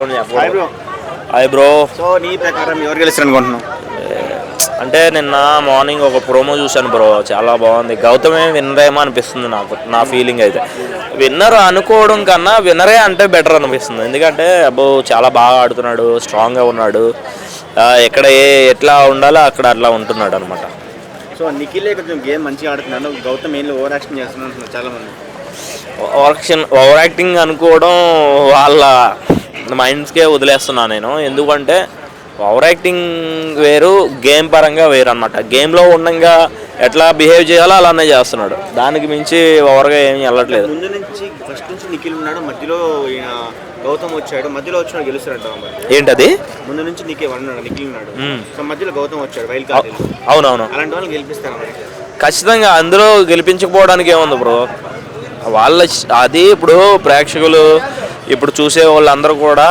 Hi bro so నీ ప్రకారం ఎవరు గెలుస్తారు అనుకుంటున్నావు అంటే నిన్న మార్నింగ్ ఒక ప్రోమో చూశాను బ్రో. చాలా బాగుంది. గౌతమే విన్నర్ ఏమో అనిపిస్తుంది నాకు. నా ఫీలింగ్ అయితే. విన్నర్ అనుకోవడం కన్నా విన్నరే అంటే బెటర్ అనిపిస్తుంది. ఎందుకంటే అబ్బో చాలా బాగా ఆడుతున్నాడు. స్ట్రాంగ్గా ఉన్నాడు. ఎక్కడ ఏ ఎట్లా ఉండాలో అక్కడ అట్లా ఉంటున్నాడు అనమాట సో నిఖిలే కొంచెం గేమ్ మంచిగా ఆడుతున్నాడు. గౌతమ్ ఏం ఓవర్ యాక్షన్ చేస్తున్నాడు చాలా మంది ఓవరాక్షన్ ఓవర్ యాక్టింగ్ అనుకోవడం వాళ్ళ మైండ్స్కే వదిలేస్తున్నాను నేను. ఎందుకంటే ఓవర్ యాక్టింగ్ వేరు గేమ్ పరంగా వేరు అనమాట గేమ్లో ఉండగా ఎట్లా బిహేవ్ చేయాలో అలానే చేస్తున్నాడు. దానికి మించి ఓవర్గా ఏమీ వెళ్ళట్లేదు. ముందు నుంచి ఫస్ట్ నుంచి నిఖిల్ ఉన్నాడు మధ్యలో ఈయన గౌతమ్ వచ్చాడు మధ్యలో వచ్చిన గెలుస్తారంట ఏంటది? ముందు నుంచి నీకే ఉన్నాడు నిఖిల్ ఉన్నాడు. సో మధ్యలో గౌతమ్ వచ్చాడు వైల్డ్ కార్డ్ అవునవును. అలాంటి వాళ్ళని గెలిపిస్తారు ఖచ్చితంగా అందులో గెలిపించకపోవడానికి ఏముంది బ్రో? వాళ్ళ అది ఇప్పుడు ప్రేక్షకులు ఇప్పుడు చూసే వాళ్ళందరూ కూడా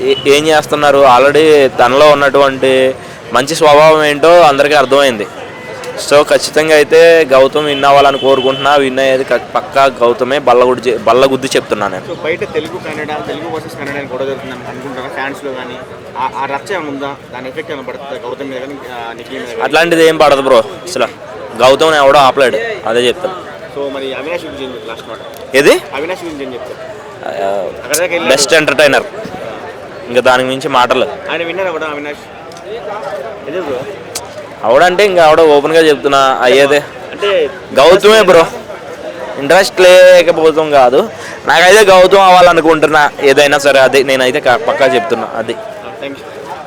ఏ- చేస్తున్నారు? ఆల్రెడీ తనలో ఉన్నటువంటి మంచి స్వభావం ఏంటో అందరికీ అర్థమైంది. సో ఖచ్చితంగా అయితే గౌతమ్ విన్ అవ్వాలని కోరుకుంటున్నా. విన్ అయ్యేది పక్కా గౌతమే. బల్లగుడ్డి చె- బల్లగుద్ది చెప్తున్నా నేను. బయట తెలుగు కన్నడ తెలుగు వర్సెస్ కన్నడ గొడవ జరుగుతుంది అనుకుంటారా ఫ్యాన్స్లో కానీ ఆ- రచ్చ ఏమైనా ఉందా? దాని ఎఫెక్ట్ ఏమైనా పడుతుందా గౌతమ్ మీద కానీ అట్లాంటిది ఏం పడదు బ్రో. అసలు గౌతమ్ ఎవడో ఆపలేడు. అదే చెప్తాను సో మరి అవినాష్ గురించి లాస్ట్ మాట. ఇది అవినాష్ గురించి ఏం వెళ్ళాడు. Best entertainer. ఇంకా దానికి మించి మాటలు. ఆయన విన్నర్ అవినాష్? అవడంటే ఇంకా ఆవిడ ఓపెన్గా చెప్తున్నా అయ్యేదే. అంటే గౌతమే బ్రో. ఇంట్రెస్ట్ లేకపోతాం కాదు. నాకైతే గౌతమ్ అవ్వాలనుకుంటున్నా. ఏదైనా సరే అదే నేనైతే పక్కా చెప్తున్నా అది.